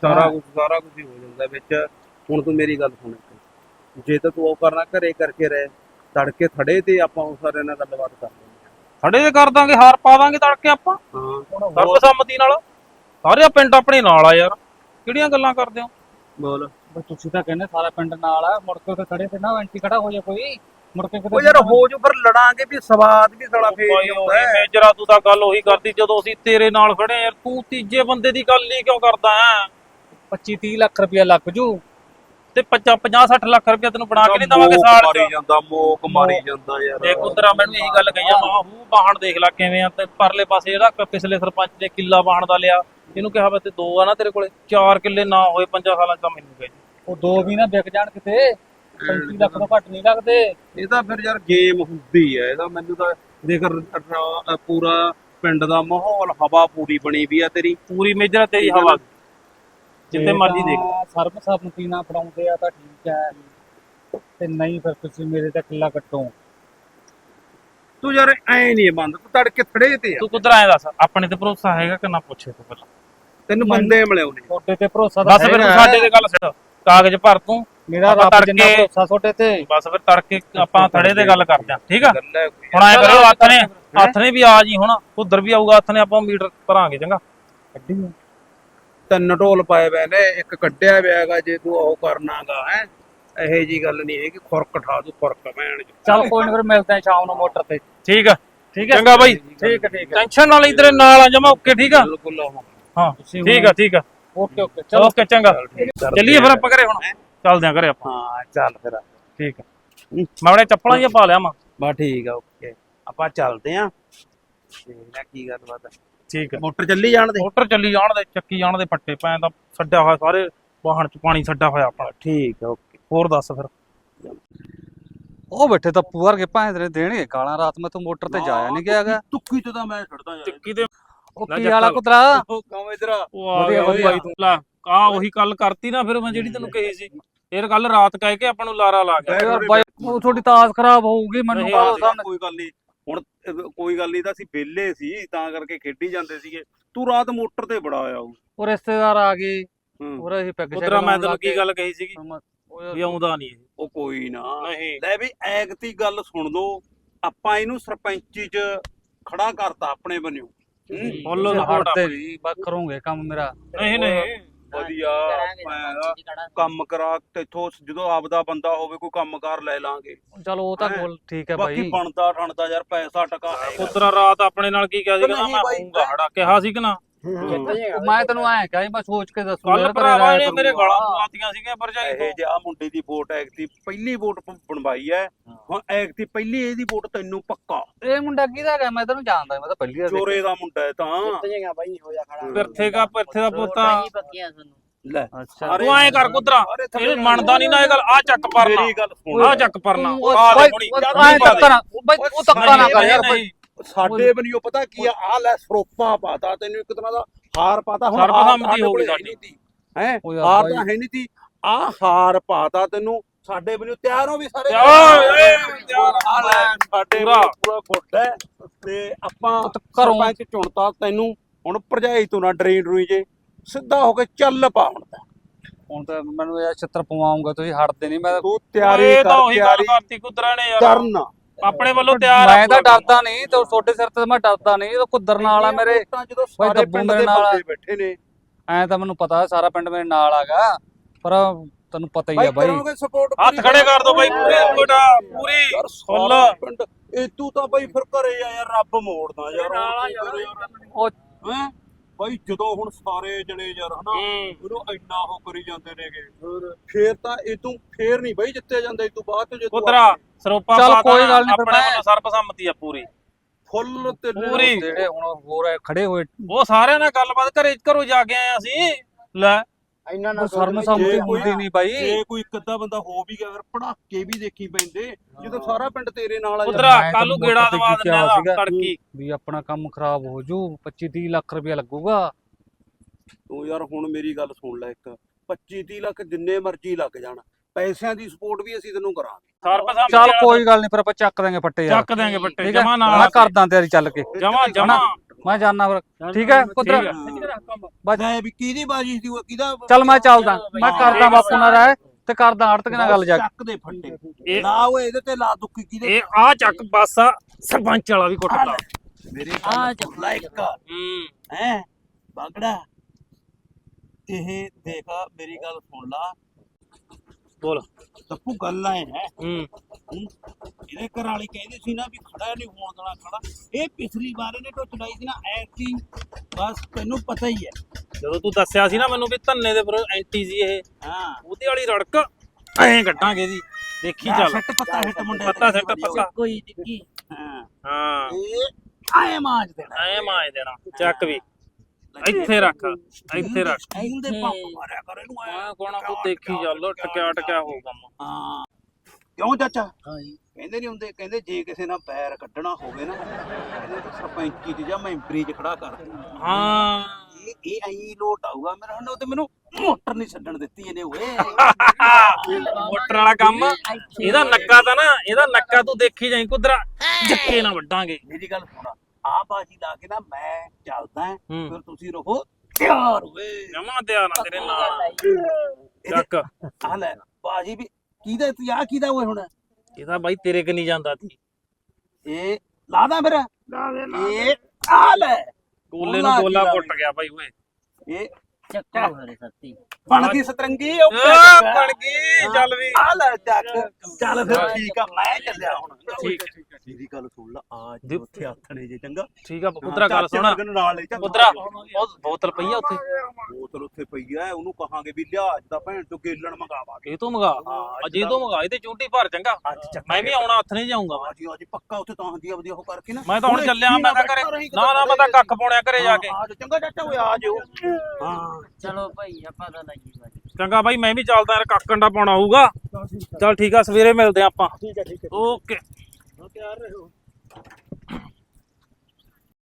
ਸਾਰਾ ਕੁਝ ਸਾਰਾ ਕੁਝ ਹੀ ਹੋ ਜਾਂਦਾ ਵਿੱਚ। ਹੁਣ ਤੂੰ ਮੇਰੀ ਗੱਲ ਸੁਣ ਇੱਕ। ਜੇ ਤਾਂ ਤੂੰ ਉਹ ਕਰਨਾ ਘਰੇ ਕਰਕੇ ਰਹਿ। ਤੜਕੇ ਥੜੇ ਤੇ ਆਪਾਂ ਉਹ ਸਾਰੇ ਨਾਲ ਗੱਲਬਾਤ ਕਰ ਲੈਂਦੇ ਤੇ ਕਰ ਦਾਂਗੇ ਹਾਰ ਪਾ ਦਾਂਗੇ ਤੜਕੇ ਆਪਾਂ। ਹਾਂ। ਸਰਬਸੰਮਤੀ ਨਾਲ। ਸਾਰੇ ਪਿੰਡ ਆਪਣੇ ਨਾਲ ਆ ਯਾਰ। ਕਿਹੜੀਆਂ ਗੱਲਾਂ ਕਰਦੇ ਹੋ? ਬੋਲ। ਬਈ ਤੁਸੀਂ ਤਾਂ ਕਹਿੰਦੇ ਸਾਰਾ ਪਿੰਡ ਨਾਲ ਆ ਮੁੜ ਕੇ ਉੱਥੇ ਖੜੇ ਤੇ ਨਾ ਐਂਟੀ ਖੜਾ ਹੋ ਜਾ ਕੋਈ। ਮੁੜ ਕੇ ਕਿਤੇ ਉਹ ਯਾਰ ਹੋ ਜੋ ਫਿਰ ਲੜਾਂਗੇ ਵੀ ਸਵਾਦ ਵੀ ਸਾਲਾ ਫੇਰ ਹੀ ਹੁੰਦਾ ਹੈ। ਮੇਜਰਾ ਤੂੰ ਤਾਂ ਗੱਲ ਉਹੀ ਕਰਦੀ ਜਦੋਂ ਅਸੀਂ ਤੇਰੇ ਨਾਲ ਖੜੇ ਆ ਯਾਰ ਤੂੰ ਤੀਜੇ ਬੰਦੇ ਦੀ ਗੱਲ ਹੀ ਕਿਉਂ ਕਰਦਾ ਹੈ? 25 30 ਲੱਖ ਰੁਪਇਆ ਲੱਗ ਜੂ। ਤੇ 50 50 60 ਲੱਖ ਰੁਪਏ ਤੈਨੂੰ ਬਣਾ ਕੇ ਨਹੀਂ ਦਵਾਂਗੇ ਸਾਲ ਮਾਰੀ ਜਾਂਦਾ ਮੋਕ ਮਾਰੀ ਜਾਂਦਾ ਯਾਰ। ਦੇਖ ਉਧਰ ਮੈਨੂੰ ਇਹੀ ਗੱਲ ਕਹੀ ਆ ਮਾਂ ਹੂ ਬਾਹਣ ਦੇਖ ਲੈ ਕਿਵੇਂ ਆ ਤੇ ਪਰਲੇ ਪਾਸੇ ਜਿਹੜਾ ਪਿਛਲੇ ਸਰਪੰਚ ਨੇ ਕਿੱਲਾ ਬਾਹਣ ਦਾ ਲਿਆ। ਇਹਨੂੰ ਕਿਹਾ ਵਾ ਤੇ ਦੋ ਆ ਨਾ ਤੇਰੇ ਕੋਲੇ ਚਾਰ ਕਿੱਲੇ ਨਾ ਹੋਏ ਪੰਜਾਂ ਸਾਲਾਂ ਚ ਤਾਂ ਮੈਨੂੰ ਕਹੇ ਉਹ ਦੋ ਵੀ ਨਾ ਵਿਕ ਜਾਣ ਕਿਤੇ 35 ਲੱਖ ਤੋਂ ਘੱਟ ਨਹੀਂ ਲੱਗਦੇ। ਇਹ ਤਾਂ ਫਿਰ ਯਾਰ ਗੇਮ ਹੁੰਦੀ ਹੈ ਇਹਦਾ ਮੈਨੂੰ ਤਾਂ ਦੇਖ ਰ- ਪੂਰਾ ਪਿੰਡ ਦਾ ਮਾਹੌਲ ਹਵਾ ਪੂਰੀ ਬਣੀ ਵੀ ਆ ਤੇਰੀ। ਪੂਰੀ ਮੇਜਰਾ ਤੇਰੀ ਹਵਾ। ਜਿੱਥੇ ਮਰਜ਼ੀ ਦੇਖ। ਸਰਬਸੰਮਤੀ ਨਾਲ ਬਣਾਉਂਦੇ ਆ ਤਾਂ ਠੀਕ ਹੈ ਤੇ ਨਹੀਂ ਫਿਰ ਤੁਸੀਂ ਮੇਰੇ ਤੇ ਕਿੱਲਾ ਕੱਟੋ। ਤੂੰ ਯਾਰ ਐ ਨਹੀਂ ਬੰਦ ਤੂੰ ਤੜਕੇ ਥੜੇ ਤੇ ਆ। ਤੂੰ ਕੁਦਰ ਆਏ ਦੱਸ? ਆਪਣੇ ਤੇ ਭਰੋਸਾ ਹੈਗਾ ਕਿ ਨਾ ਪੁੱਛੇ ਤੂੰ ਪਹਿਲਾਂ? ਤੈਨੂੰ ਬੰਦੇ ਮਿਲਿਓ ਨੇ ਤੁਹਾਡੇ ਤੇ ਭਰੋਸਾ ਤਾਂ ਬਸ ਫਿਰ ਹੈਗਾ। ਸਾਡੇ ਤੇ ਗੱਲ ਛੱਡ ਕਾਗਜ਼ ਭਰ ਤੂੰ। ਮੇਰਾ ਆਪਾਂ ਰੱਬ ਜਿੰਨਾ ਤੜਕੇ- ਭਰੋਸਾ ਤੁਹਾਡੇ ਤੇ। ਬਸ ਫਿਰ ਤੜਕੇ ਆਪਾਂ ਥੜੇ ਤੇ ਗੱਲ ਕਰਦੇ ਆ ਠੀਕ ਆ? ਗੱਲ ਹੈ ਕੋਈ ਹੁਣ ਐ ਕਰਿਓ ਹੱਥ ਨੇ ਹੱਥ ਨੇ ਵੀ ਆ ਜੀ ਹੁਣ। ਉਧਰ ਵੀ ਆਊਗਾ ਹੱਥ ਨੇ ਆਪਾਂ ਮੀਟਰ ਭਰਾਂਗੇ ਚੰਗਾ। ਕੱਢੀ ਆ। ਤਿੰਨ ਢੋਲ ਪਾਏ ਪਏ ਨੇ ਇੱਕ ਕੱਢਿਆ ਪਿਆ ਹੈਗਾ ਜੇ ਤੂੰ ਉਹ ਕਰਨਾਗਾ ਹੈ। ਇਹੋ ਜੀ ਗੱਲ ਨਹੀਂ ਹੈ ਕਿ ਖੁਰਕ ਠਾ ਦੂ ਖੁਰਕ ਭੈਣ ਚ ਚੱਲ ਕੋਈ ਨਹੀਂ ਫਿਰ ਮਿਲਦੇ ਆ ਸ਼ਾਮ ਨੂੰ ਮੋਟਰ ਤੇ। ਠੀਕ ਆ। ਠੀਕ ਹੈ ਚੰਗਾ ਬਾਈ। ਠੀਕ ਹੈ ਠੀਕ ਟੈਨਸ਼ਨ ਨਾਲ ਇਧਰੇ ਨਾਲ ਆ ਜਮਾ ਓਕੇ ਠੀਕ ਆ? ਬਿਲਕੁਲ ਉਹ ਹਾਂ ਤੁਸੀਂ ਠੀਕ ਆ ਠੀਕ ਆ। ਓਕੇ ਓਕੇ ਚਲੋ। ਓਕੇ ਚੰਗਾ। ਚੱਲੀਏ ਫਿਰ ਆਪਾਂ ਘਰੇ ਹੁਣ। ਚੱਲਦੇ ਆ ਘਰੇ ਆਪਾਂ। ਹਾਂ ਚੱਲ ਫਿਰ ਠੀਕ ਆ। ਮੈਂ ਆਪਣੇ ਚੱਪਲਾਂ ਹੀ ਪਾ ਲਿਆ ਮਾ। ਬਾ ਠੀਕ ਆ ਓਕੇ ਆਪਾਂ ਚੱਲਦੇ ਆਂ। ਦੇਖਣਾ ਕੀ ਗੱਲ ਬਾਤ ਹੈ ਠੀਕ ਆ। ਮੋਟਰ ਚੱਲੀ ਜਾਣ ਦੇ? ਮੋਟਰ ਚੱਲੀ ਜਾਣ ਦੇ ਚੱਕੀ ਜਾਣ ਦੇ ਫੱਟੇ। ਪੈ ਤਾਂ ਛੱਡਿਆ ਹੋਇਆ ਸਾਰੇ ਵਾਹਣ ਚ ਪਾਣੀ ਛੱਡਿਆ ਹੋਇਆ ਆਪਣਾ। ਠੀਕ ਆ ਓਕੇ ਹੋਰ ਦੱਸ ਫਿਰ। ਉਹ ਬੈਠੇ ਤਾਂ ਪੂਰ ਕੇ ਭਾਂ ਤੇਰੇ ਦੇਣਗੇ ਕਾਲਾਂ ਰਾਤ ਮੈਂ ਤੂੰ ਮੋਟਰ ਤੇ ਜਾਇਆ ਨਹੀਂ ਗਿਆਗਾ। ਤੁੱਕੀ ਤੇ ਤਾਂ ਮੈਂ ਛੱਡਦਾ ਯਾਰ ਚੱਕੀ ਦੇ ਉਹ ਕੀ ਵਾਲਾ। ਕੁਤਰਾ। ਉਹ ਕੰਮ ਇਧਰ ਵਧੀਆ, ਵਧੀਆ। ਬਾਈ ਤੂੰ ਲੈ ਆ ਉਹੀ ਗੱਲ ਕਰਤੀ ਨਾ ਫਿਰ ਮੈਂ ਜਿਹੜੀ ਤੈਨੂੰ ਕਹੀ ਸੀ। ਫਿਰ ਕੱਲ ਰਾਤ ਕਹਿ ਕੇ ਆਪਾਂ ਨੂੰ ਲਾਰਾ ਲਾ ਗਿਆ। ਯਾਰ ਬਾਈ ਉਹ ਤੁਹਾਡੀ ਤਾਸ ਖਰਾਬ ਹੋਊਗੀ ਮੈਨੂੰ ਨਹੀਂ, ਭਰੋਸਾ ਹਾਂ, ਕੋਈ ਗੱਲ ਨਹੀਂ। ਹੁਣ ਕੋਈ ਗੱਲ ਨਹੀਂ ਤਾਂ ਅਸੀਂ ਵਿਹਲੇ ਸੀ ਤਾਂ ਕਰਕੇ ਖੇਡੀ ਜਾਂਦੇ ਸੀਗੇ। ਤੂੰ ਰਾਤ ਮੋਟਰ ਤੇ ਬੜਾ ਆਇਆ ਉਹ ਰਿਸ਼ਤੇਦਾਰ ਆ ਗਏ। ਹੂੰ। ਉਹ ਅਸੀਂ ਪੈਗ ਉਧਰ ਮੈਂ ਤੈਨੂੰ ਕੀ ਗੱਲ ਕਹੀ ਸੀਗੀ? ਵੀ ਆਉਂਦਾ ਨਹੀਂ ਉਹ ਕੋਈ ਨਾ। ਨਹੀਂ। ਲੈ ਵੀ ਐਗਤੀ ਗੱਲ ਸੁਣ ਲਓ। ਆਪਾਂ ਇਹਨੂੰ ਸਰਪੰਚੀ ਚ ਖੜਾ ਕਰਤਾ ਆਪਣੇ ਬੰਨਿਓ। ਹੂੰ? ਫੁੱਲ ਸਪੋਰਟ ਹਟਦੇ ਨਹੀਂ ਬਸ ਕਰੋਗੇ ਕੰਮ ਮੇਰਾ। ਨਹੀਂ ਨਹੀਂ। ਵਧੀਆ ਆਪਾਂ ਕੰਮ ਕਰਾ ਤੇਥੋਂ ਜਦੋਂ ਆਪਦਾ ਬੰਦਾ ਹੋਵੇ ਕੋਈ ਕੰਮਕਾਰ ਲੈ ਲਾਂਗੇ। ਚਲੋ ਉਹ ਤਾਂ ਹੈਂ? ਗੋਲ ਠੀਕ ਹੈ ਬਾਕੀ ਬਣਦਾ ਠਣਦਾ ਯਾਰ ਪੈਸਾ ਟਕਾ ਹੈ ਉਧਰ ਰਾਤ ਆਪਣੇ ਨਾਲ ਕੀ ਕਿਹਾ ਸੀ ਕਹਿੰਦਾ ਨਹੀਂ ਮੈਂ ਬਾਈ। ਹੜਾ ਕਿਹਾ ਸੀ ਕਿ ਨਾ? ਮੈਂ ਤੈਨੂੰ ਐਂ ਕਹਾਂ ਮੈਂ ਸੋਚ ਕੇ ਦੱਸੂ ਕੱਲ ਭਰਾਵਾ ਇਹਨੇ ਮੇਰੇ। ਗਾਲਾਂ ਪਵਾਤੀਆਂ ਸੀਗੀਆਂ ਭਰਜਾਈ ਇਹ ਤੋਂ ਜੇ ਆ ਮੁੰਡੇ ਦੀ ਵੋਟ ਐਗਤੀ ਪਹਿਲੀ ਵੋਟ ਬਣਵਾਈ ਹੈ। ਹੁਣ ਐਗਤੀ ਪਹਿਲੀ ਇਹਦੀ ਵੋਟ ਤੈਨੂੰ ਪੱਕਾ। ਇਹ ਮੁੰਡਾ ਕਿਹਦਾ ਹੈਗਾ? ਮੈਂ ਤੈਨੂੰ ਜਾਣਦਾ ਮੈਂ ਤਾਂ ਪਹਿਲੀ ਵਾਰ। ਚੋਰੇ ਦਾ ਮੁੰਡਾ ਹੈ ਤਾਂ ਪਿਰਥੇ ਦਾ ਪਿਰਥੇ ਦਾ ਪੋਤਾ ਲੈ ਅੱਛਾ। ਤੂੰ ਐਂ ਕਰ ਕੁਦਰਾ ਇਹ ਮੰਨਦਾ ਨਹੀਂ ਨਾ ਇਹ ਗੱਲ ਆ ਚੱਕ ਪਰਨਾ। ਮੇਰੀ ਗੱਲ ਸੁਣ। ਆ ਚੱਕ ਪਰਨਾ। ਆ ਦੇ ਬਾਈ, ਹੁਣੀ ਉਹ ਐਂ ਦੇ। ਧੱਕਾ ਨਾ ਬਾਈ ਨਾ ਕਰ ਯਾਰ ਬਾਈ। ਸਾਡੇ ਬਨਿਓ ਪਤਾ ਕੀ ਆ? ਆ ਲੈ ਸਰੋਪਾ ਪਾਤਾ ਤੈਨੂੰ ਇੱਕ ਤਰ੍ਹਾਂ ਦਾ ਹਾਰ ਪਾਤਾ ਹੁਣ ਸਰਬਸੰਮਤੀ ਹੋ ਗਈ ਸਾਡੀ। ਹੈ? ਉਹ ਹਾਰ। ਤਾਂ ਹੈ ਨਹੀਂ ਤੀ। ਆ ਹਾਰ ਪਾਤਾ ਤੈਨੂੰ ਸਾਡੇ ਬਨਿਓ ਤਿਆਰ ਹੋ ਵੀ ਸਾਰੇ। ਆ ਲੈ ਸਾਡੇ ਪੂਰਾ। ਖੁੱਡ ਤੇ ਆਪਾਂ ਘਰੋਂ- ਸਰਪੰਚ ਚੁਣਤਾ ਤੈਨੂੰ। ਹੁਣ ਭਰਜਾਈ ਤੋਂ ਨਾ ਡਰੇਨ ਰੂਈ ਜੇ। ਸਿੱਧਾ ਹੋ ਕੇ ਚੱਲ ਪਾ ਹੁਣ ਤਾਂ। ਹੁਣ ਤਾਂ ਮੈਨੂੰ ਇਹ ਛਿੱਤਰ ਪਵਾਉਂਗਾ ਤੁਸੀਂ ਹਟਦੇ ਨਹੀਂ ਮੈਂ ਤਾਂ- ਤਿਆਰੀ ਕਰ ਉਹੀ ਤਿਆਰੀ ਕਰਤੀ ਕੁਦਰਾ ਨੇ ਯਾਰ। ਕਰਨ। ਆਪਣੇ ਵੱਲੋਂ ਤਿਆਰ ਆ ਮੈਂ ਤਾਂ। ਡਰਦਾ ਨਹੀਂ ਤੇ ਤੁਹਾਡੇ ਸਿਰ ਤੇ ਮੈਂ ਡਰਦਾ ਨਹੀਂ ਉਹ ਕੁੱਦਰ ਨਾਲ ਆ ਮੇਰੇ ਜਦੋਂ ਸਾਰੇ ਦੱਬੂ ਪਿੰਡ ਦੇ ਨਾਲ ਬੈਠੇ ਨੇ। ਐਂ ਤਾਂ ਮੈਨੂੰ ਪਤਾ ਸਾਰਾ ਪਿੰਡ ਮੇਰੇ ਨਾਲ ਆਗਾ ਪਰ ਤੈਨੂੰ ਪਤਾ ਹੀ ਆ ਬਾਈ ਹੱਥ ਖੜੇ ਕਰ ਦੋ ਬਾਈ ਪੂਰੇ ਕੋਟਾ ਪੂਰੀ। ਫੁੱਲ। ਪਿੰਡ ਇਹ ਤੂੰ ਤਾਂ ਬਾਈ ਫਿਰ ਘਰੇ ਆ ਯਾਰ ਰੱਬ ਮੋੜਦਾ ਯਾਰ। ਉਹ ਹੈ? ਬਾਈ ਜਦੋਂ ਹੁਣ ਸਾਰੇ ਜਣੇ ਯਾਰ ਹਨਾ ਉਹਨੂੰ ਇੰਨਾ ਉਹ ਕਰੀ ਜਾਂਦੇ ਨੇਗੇ। ਫੇਰ ਤਾਂ ਇਹ ਤੂੰ ਫੇਰ ਨਹੀਂ ਬਾਈ ਜਿੱਤੇ ਜਾਂਦਾ ਇਹ ਤੋਂ ਬਾਅਦ ਚ ਜੇ ਤੂੰ ਕੁਦਰਾ ਸਰੋਪਾ ਚੱਲ ਕੋਈ ਗੱਲ ਨੀ, ਫਿਰ ਆਪਣੇ ਵੱਲੋਂ ਸਰਬਸੰਮਤੀ ਆ ਪੂਰੀ। ਫੁੱਲ ਤੇ ਪੂਰੀ। ਜਿਹੜੇ ਹੁਣ ਹੋਰ ਖੜੇ ਹੋਏ ਉਹ ਸਾਰਿਆਂ ਨਾਲ ਗੱਲਬਾਤ ਘਰੇ ਘਰੋਂ ਜਾ ਕੇ ਆਏ ਅਸੀਂ। ਲੈ। ਉਹ ਸਰਮ ਸੰਮਤੀ ਜੇ ਕੋਈ- ਹੁੰਦੀ ਨਹੀਂ ਬਾਈ। ਜੇ ਕੋਈ ਇੱਕ ਅੱਧਾ ਬੰਦਾ ਹੋ ਵੀ ਗਿਆ ਫਿਰ ਪੜਾਕੇ ਵੀ ਦੇਖੀ ਪੈਂਦੇ। ਜਦੋਂ ਸਾਰਾ ਪਿੰਡ ਤੇਰੇ ਨਾਲ ਆ ਮੈਂ ਤਾਂ ਕੱਲੂ ਮੋਟਰ ਗੇੜਾ ਦਵਾ ਕੀ ਦਿੰਦਾ ਕਿਹਾ ਸੀਗਾ। ਤੜਕੀ। ਵੀ ਆਪਣਾ ਕੰਮ ਖਰਾਬ ਹੋ ਜੂ 25 30 ਲੱਖ ਰੁਪਇਆ ਲੱਗੂਗਾ। ਤੂੰ ਯਾਰ ਹੁਣ ਮੇਰੀ ਗੱਲ ਸੁਣ ਲੈ ਇੱਕ। 25 30 ਲੱਖ ਜਿੰਨੇ ਮਰਜ਼ੀ ਲੱਗ ਜਾਣ। ਪੈਸਿਆਂ ਦੀ ਸਪੋਰਟ ਵੀ ਅਸੀਂ ਤੈਨੂੰ ਕਰਾਂਗੇ। ਚੱਲ ਕੋਈ ਗੱਲ ਨਹੀਂ ਫਿਰ ਆਪਾਂ ਚੱਕ ਦਾਂਗੇ ਫੱਟੇ ਯਾਰ। ਚੱਕ ਦਾਂਗੇ ਬੱਟੇ ਠੀਕ ਹੈ? ਜਮਾ ਮੈਂ ਨਾਲ ਕਰਦਾ ਤਿਆਰੀ ਚੱਲ ਕੇ। ਜਮਾ ਜਮਾ। ਮੈਂ ਜਾਣਾ ਫਿਰ। ਠੀਕ ਹੈ ਕੁਦਰ ਬਸ। ਵੀ ਕਿਹਦੀ ਬਾਜੀ ਸੀ ਉਹ ਕਿਹਦਾ ਚੱਲ ਮੈਂ ਚੱਲਦਾ। ਮੈਂ ਕਰਦਾ ਬਾਪੂ ਨਾਲ ਰਾਏ ਤੇ ਕਰਦਾ ਆੜਤ ਨਾਲ ਗੱਲ ਜਾ ਚੱਕ ਦੇ ਫੱਟੇ। ਨਾ ਉਹ ਇਹਦੇ ਤੇ ਲਾ ਦੁੱਕੀ ਕਿਹਦੇ ਇਹ ਆ ਚੱਕ ਬਸ ਸਰਪੰਚ ਵਾਲਾ ਵੀ ਕੁੱਟਦਾ। ਮੇਰੇ ਆ ਲਾਈਕ ਹੂੰ। ਹੈ? ਬਾਗੜਾ ਇਹ ਦੇਖ ਮੇਰੀ ਗੱਲ ਸੁਣ ਲਾ। ਬੋਲ। ਤੱਪੂ ਗੱਲ ਆਏ ਹੈ। ਹੂੰ। ਇਹਦੇ ਘਰ ਵਾਲੀ ਕਹਿੰਦੇ ਸੀ ਨਾ ਵੀ ਖੜਾ ਨਹੀਂ ਹੋਣ ਦੇਣਾ ਖੜਾ। ਇਹ ਪਿਛਲੀ ਵਾਰ ਇਹਨੇ ਤੋਂ ਚੜਾਈ ਸੀ ਨਾ ਐਕਟੀ ਬਸ ਤੈਨੂੰ ਪਤਾ ਹੀ ਹੈ। ਜਦੋਂ ਤੂੰ ਦੱਸਿਆ ਸੀ ਨਾ ਮੈਨੂੰ ਵੀ ਧੰਨੇ ਦੇ ਪਰ ਐਂਟੀ ਸੀ ਇਹ ਹਾਂ। ਉਹਦੇ ਵਾਲੀ ਰੜਕ ਐਂ ਕੱਢਾਂਗੇ ਦੀ ਦੇਖੀ ਚੱਲ। ਸੱਟ ਪੱਤਾ ਹਿੱਟ ਮੁੰਡੇ ਪੱਤਾ ਸੱਟ ਪੱਤਾ। ਕੋਈ ਦਿੱਕੀ ਹਾਂ। ਹਾਂ। ਇਹ ਆਏ ਮਾਜ ਦੇਣਾ। ਐਂ ਮਾਏ ਦੇਣਾ। ਚੱਕ ਵੀ। ਇੱਥੇ ਰੱਖ ਇੱਥੇ ਰੱਖ। ਇਹਦੇ ਪੰਪ ਮਾਰਿਆ ਕਰ ਇਹਨੂੰ ਐਂ। ਕੋਣਾ ਕੋ ਦੇਖੀ ਚੱਲ ਟਕਿਆ ਟਕਿਆ ਹੋ ਕੰਮ ਹਾਂ। ਕਿਉਂ ਚਾਚਾ? ਹਾਂਜੀ ਕਹਿੰਦੇ ਨਹੀਂ ਹੁੰਦੇ ਕਹਿੰਦੇ ਜੇ ਕਿਸੇ ਨਾਲ ਪੈਰ ਕੱਢਣਾ ਹੋਵੇ ਨਾ ਕਹਿੰਦੇ ਤਾਂ ਸਰਪੰਚੀ ਚ ਜਾਂ ਮੈਂਬਰੀ ਚ ਖੜਾ ਕਰ ਹਾਂ। ਇਹ ਇਹ ਐਂ ਲੋਟ ਆਊਗਾ ਮੇਰਾ। ਹੁਣ ਉਹ ਤੇ ਮੈਨੂੰ ਮੋਟਰ ਨਹੀਂ ਛੱਡਣ ਦਿੱਤੀ ਇਹਨੇ ਓਏ। ਮੋਟਰ ਵਾਲਾ ਕੰਮ ਇਹਦਾ ਨੱਕਾ ਤਾਂ ਨਾ ਇਹਦਾ ਨੱਕਾ ਤੂੰ ਦੇਖੀ ਜਾਈ ਕੁਦਰਾ। ਜੱਕੇ ਨਾ ਵੱਡਾਂਗੇ ਮੇਰੀ ਗੱਲ ਸੁਣਾ। ਆ ਬਾਜੀ ਲਾ ਕੇ ਨਾ ਮੈਂ ਚੱਲਦਾ ਫਿਰ ਤੁਸੀਂ ਰਹੋ ਤਿਆਰ ਓਏ ਜਮਾ ਧਿਆਨ ਨਾਲ ਤੇਰੇ ਨਾਲ। ਚੱਕ। ਆ ਲੈ ਬਾਜੀ ਵੀ ਕਿਹਦਾ ਤੂੰ ਆ ਕਿਹਦਾ ਓਏ ਹੁਣ? ਇਹਦਾ ਬਾਈ ਤੇਰੇ ਕਿ ਨਹੀਂ ਜਾਂਦਾ ਸੀ। ਇਹ ਲਾਦਾ ਫਿਰ। ਲਾ ਦੇ ਇਹ ਆ ਲੈ। ਕੋਲੇ ਨੂੰ ਕੋਲਾ ਕੁੱਟ ਗਿਆ ਬਾਈ ਓਏ। ਇਹ ਚੱਕਾ ਹੋਰੇ ਸੱਤੀ। ਬਣਦੀ ਸਤਰੰਗੀ ਆ ਬਣ ਗਈ ਚੱਲ ਵੀ। ਆ ਲੈ ਚੱਕ। ਚੱਲ ਫਿਰ ਠੀਕ ਆ ਮੈਂ ਚੱਲਿਆ ਹੁਣ। ਠੀਕ ਮੇਰੀ ਗੱਲ ਸੁਣ ਲਾ ਆ ਜੀ। ਉੱਥੇ ਆਥਣੇ ਜੇ ਚੰਗਾ। ਠੀਕ ਆ ਪੁੱਤਰਾ ਗੱਲ ਚਾਚੇ ਸੁਣ। ਵਰਗੇ ਨੂੰ ਨਾਲ ਲੈ ਚੱਲ। ਪੁੱਤਰਾ ਉਹ ਬੋਤਲ ਪਈ ਆ ਉੱਥੇ? ਬੋਤਲ ਉੱਥੇ ਪਈ ਆ ਉਹਨੂੰ ਕਹਾਂਗੇ ਵੀ ਲਿਆਜ ਦਾ ਭੈਣ ਤੋਂ ਗੇਲਣ ਮੰਗਾਵਾਂਗੇ ਇਹ ਤੋਂ ਮੰਗਾ? ਹਾਂ, ਅਜੇ ਤੋਂ ਮੰਗਾ ਇਹਦੇ ਚੁੰਟੀ ਭਰ ਚੰਗਾ। ਅੱਜ ਮੈਂ ਵੀ ਆਉਣਾ ਹੱਥ ਨਹੀਂ ਜਾਊਂਗਾ ਮੈਂ। ਜੀ ਅੱਜ ਪੱਕਾ ਉੱਥੇ ਤਾਂ ਹੁੰਦੀ ਆਪਦੀ ਉਹ ਕਰਕੇ ਨਾ। ਮੈਂ ਤਾਂ ਹੁਣ ਚੱਲਿਆ ਮੈਂ ਤਾਂ ਘਰੇ। ਨਾ ਨਾ ਮੈਂ ਤਾਂ ਕੱਖ ਪਾਉਣਿਆ ਘਰੇ ਜਾ ਕੇ। ਚੰਗਾ ਚਾਚਾ ਓਏ ਆ ਜਾਓ। ਹਾਂ। ਚਲੋ ਭਾਈ ਆਪਾਂ ਤਾਂ ਲਾਈਏ ਬਾਜੀ ਚੰਗਾ ਬਾਈ ਮੈਂ ਵੀ ਚੱਲਦਾ ਯਾਰ ਕੱਖ ਕੰਡਾ ਪਾਉਣਾ ਹੋਊਗਾ। ਚੱਲ ਠੀਕ ਆ। ਸਵੇਰੇ ਮਿਲਦੇ ਆ ਆਪਾਂ। ਓਕੇ। ਤਿਆਰ ਰਹੋ।